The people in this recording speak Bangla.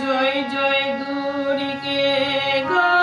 জয় জয় দুরিকে গা?